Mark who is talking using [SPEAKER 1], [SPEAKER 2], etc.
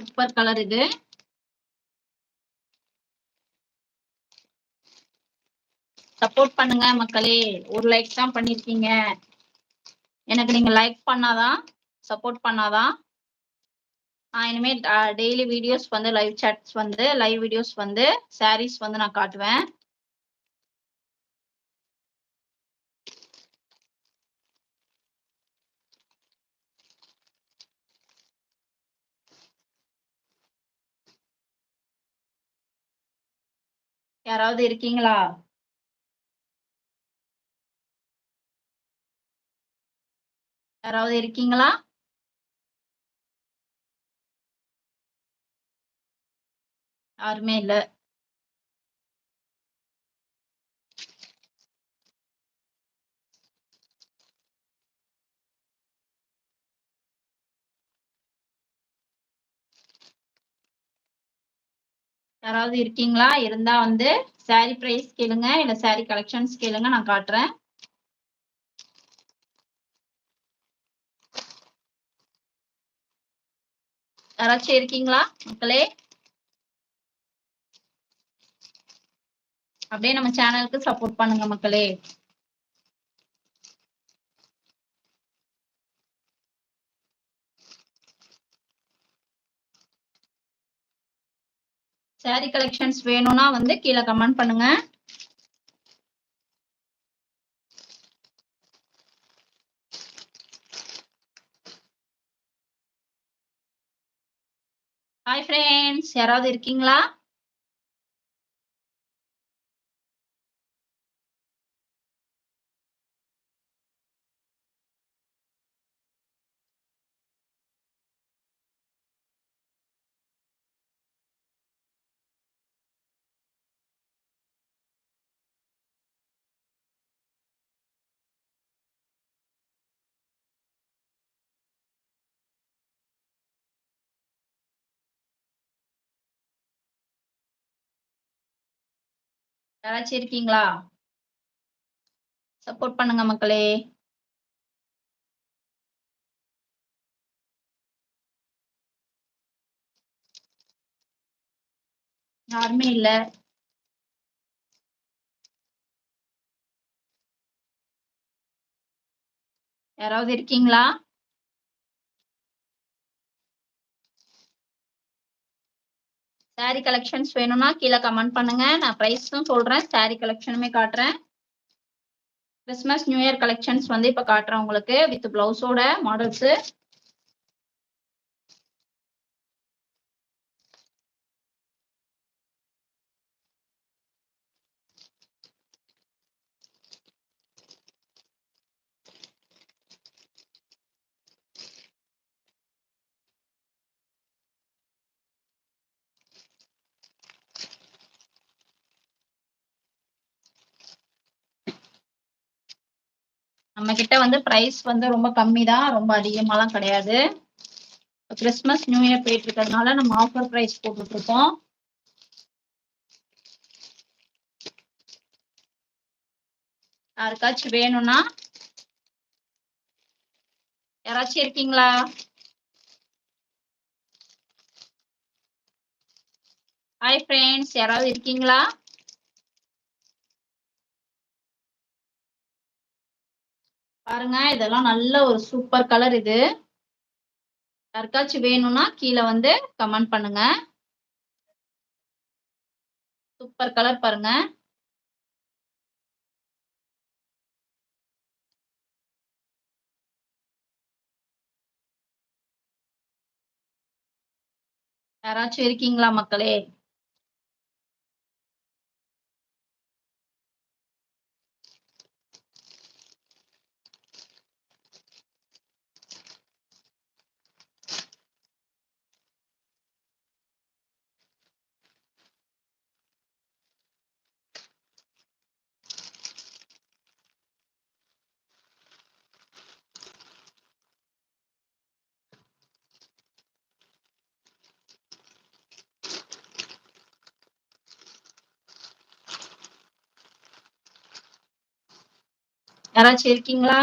[SPEAKER 1] Super colour இது. Support பண்ணுங்க மக்களே. ஒரு லைக் தான் பண்ணிருக்கீங்க. எனக்கு நீங்க லைக் பண்ணாதான் சப்போர்ட் பண்ணாதான் நான் இனிமேல் டெய்லி வீடியோஸ் வந்து லைவ் சாட்ஸ் வந்து லைவ் வீடியோஸ் வந்து சாரீஸ் வந்து நான் காட்டுவேன். யாராவது இருக்கீங்களா? யாராவது இருக்கீங்களா? யாருமே இல்ல. யாராவது இருக்கீங்களா? இருந்தா வந்து சாரி பிரைஸ் கேளுங்க. இல்ல சாரி கலெக்ஷன்ஸ் கேளுங்க. நான் காட்டுறேன். யாராச்சும் இருக்கீங்களா? மக்களே? அப்படியே நம்ம சேனலுக்கு சப்போர்ட் பண்ணுங்க மக்களே. சாரி கலெக்ஷன்ஸ் வேணும்னா வந்து கீழே கமெண்ட் பண்ணுங்க. ஹாய் ஃப்ரெண்ட்ஸ் யாராவது இருக்கீங்களா? யாராச்சும் இருக்கீங்களா? சப்போர்ட் பண்ணுங்க மக்களே. யாருமே இல்ல. யாராவது இருக்கீங்களா? சாரி கலெக்ஷன்ஸ் வேணும்னா கீழே கமெண்ட் பண்ணுங்க. நான் ப்ரைஸும் சொல்றேன். சாரி கலெக்ஷனுமே காட்டுறேன். கிறிஸ்மஸ் நியூ இயர் கலெக்ஷன்ஸ் வந்து இப்போ காட்டுறேன் உங்களுக்கு. வித் பிளவுஸோட மாடல்ஸு நம்ம கிட்ட வந்து ப்ரைஸ் வந்து ரொம்ப கம்மி தான் ரொம்ப அதிகமாலாம் கிடையாது. கிறிஸ்மஸ் நியூ இயர் போயிட்டு இருக்கிறதுனால நம்ம ஆஃபர் பிரைஸ் போட்டுட்ருக்கோம். யாருக்காச்சும் வேணும்னா யாராச்சும் இருக்கீங்களா? ஹாய் ஃப்ரெண்ட்ஸ் யாராவது இருக்கீங்களா? பாருங்க இதெல்லாம் நல்ல ஒரு சூப்பர் கலர் இது. யாருக்காச்சும் வேணும்னா கீழே வந்து கமெண்ட் பண்ணுங்க. சூப்பர் கலர் பாருங்க. யாராச்சும் இருக்கீங்களா மக்களே? யாராச்சும் இருக்கீங்களா?